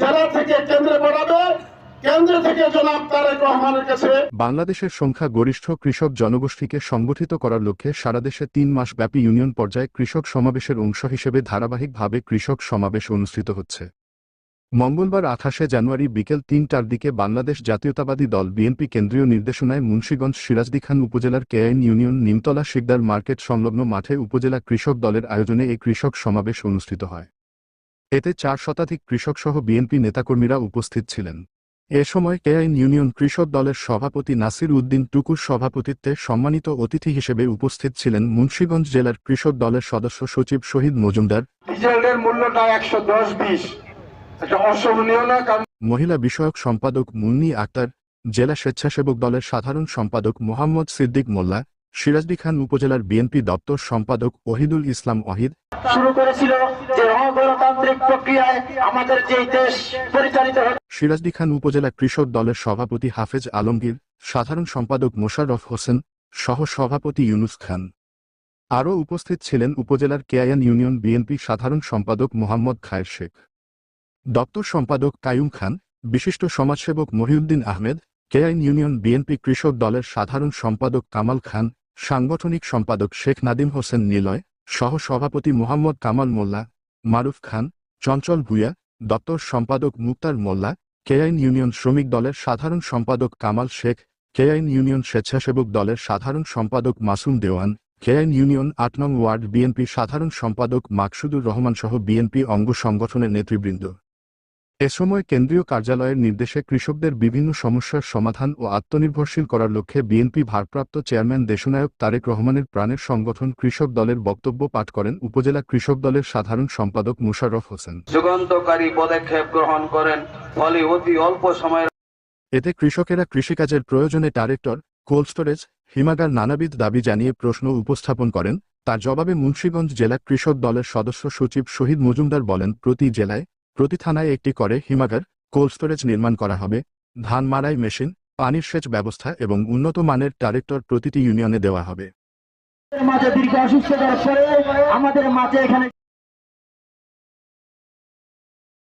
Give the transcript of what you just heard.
জেলা থেকে কেন্দ্রে কাছে। বাংলাদেশের সংখ্যা গরিষ্ঠ কৃষক জনগোষ্ঠীকে সংগঠিত করার লক্ষ্যে সারা দেশে তিন মাস ব্যাপী ইউনিয়ন পর্যায়ে কৃষক সমাবেশের অংশ হিসেবে ধারাবাহিকভাবে কৃষক সমাবেশ অনুষ্ঠিত হচ্ছে। মঙ্গলবার আঠাশে জানুয়ারি বিকেল তিনটার দিকে বাংলাদেশ জাতীয়তাবাদী দল বিএনপি কেন্দ্রীয় নির্দেশনায় মুন্সীগঞ্জ সিরাজদিখান উপজেলার কেআইন ইউনিয়ন নিমতলা শিকদার মার্কেট সংলগ্ন মাঠে উপজেলা কৃষক দলের আয়োজনে এই কৃষক সমাবেশ অনুষ্ঠিত হয়। এতে চার শতাধিক কৃষকসহ বিএনপি নেতাকর্মীরা উপস্থিত ছিলেন। এ সময় কেআইন ইউনিয়ন কৃষক দলের সভাপতি নাসির উদ্দিন টুকুর সভাপতিত্বে সম্মানিত অতিথি হিসেবে উপস্থিত ছিলেন মুন্সীগঞ্জ জেলার কৃষক দলের সদস্য সচিব শহীদ মজুমদার। ডিজেলের মূল্যটা একশো দশ বিশ। এটা অসহনীয় না কারণ মহিলা বিষয়ক সম্পাদক মুন্নি আক্তার জেলা স্বেচ্ছাসেবক দলের সাধারণ সম্পাদক মোহাম্মদ সিদ্দিক মোল্লা সিরাজদি খান উপজেলার বিএনপি দপ্তর সম্পাদক ওহিদুল ইসলাম ওহিদ শুরু করেছিল যে অগণতান্ত্রিক প্রক্রিয়ায় আমাদের যে দেশ পরিচালিত সিরাজদি খান উপজেলা কৃষক দলের সভাপতি হাফেজ আলমগীর, সাধারণ সম্পাদক মোশাররফ হোসেন, সহ সভাপতি ইউনুস খান। আরও উপস্থিত ছিলেন উপজেলার কেয়ায়ান ইউনিয়ন বিএনপি সাধারণ সম্পাদক মোহাম্মদ খায়ের শেখ। দপ্তর সম্পাদক কায়ুম খান, বিশিষ্ট সমাজসেবক মহিউদ্দিন আহমেদ কেআইন ইউনিয়ন বিএনপি কৃষক দলের সাধারণ সম্পাদক কামাল খান, সাংগঠনিক সম্পাদক শেখ নাদিম হোসেন নিলয় সহ সভাপতি মোহাম্মদ কামাল মোল্লা, মারুফ খান, চঞ্চল ভুইয়া, দপ্তর সম্পাদক মুক্তার মোল্লা, কেআইন ইউনিয়ন শ্রমিক দলের সাধারণ সম্পাদক কামাল শেখ, কেআইন ইউনিয়ন স্বেচ্ছাসেবক দলের সাধারণ সম্পাদক মাসুম দেওয়ান, কেআইন ইউনিয়ন আট নং ওয়ার্ড বিএনপি সাধারণ সম্পাদক মাকসুদুর রহমান সহ বিএনপি অঙ্গ সংগঠনের নেতৃবৃন্দ। এ সময় কেন্দ্রীয় কার্যালয়ের নির্দেশে কৃষকদের বিভিন্ন সমস্যার সমাধান ও আত্মনির্ভরশীল করার লক্ষ্যে বিএনপি ভারপ্রাপ্ত চেয়ারম্যান দেশনায়ক তারেক রহমানের প্রাণের সংগঠন কৃষক দলের বক্তব্য পাঠ করেন উপজেলা কৃষক দলের সাধারণ সম্পাদক মুশাররফ হোসেন। যুগান্তকারী পদক্ষেপ গ্রহণ করেন ফলে অতি অল্প সময়ের এতে কৃষকেরা কৃষিকাজের প্রয়োজনে ট্রাক্টর কোল্ড স্টোরেজ হিমাগার নানাবিধ দাবি জানিয়ে প্রশ্ন উপস্থাপন করেন। তার জবাবে মুন্সীগঞ্জ জেলা কৃষক দলের সদস্য সচিব শহীদ মজুমদার বলেন প্রতি জেলায় প্রতি থানায় একটি করে হিমাগার কোল্ড স্টোরেজ নির্মাণ করা হবে, ধান মারাই মেশিন, পানির সেচ ব্যবস্থা এবং উন্নত মানের ট্যারেক্টর প্রতিটি ইউনিয়নে দেওয়া হবে। আমাদের মাঝে এখানে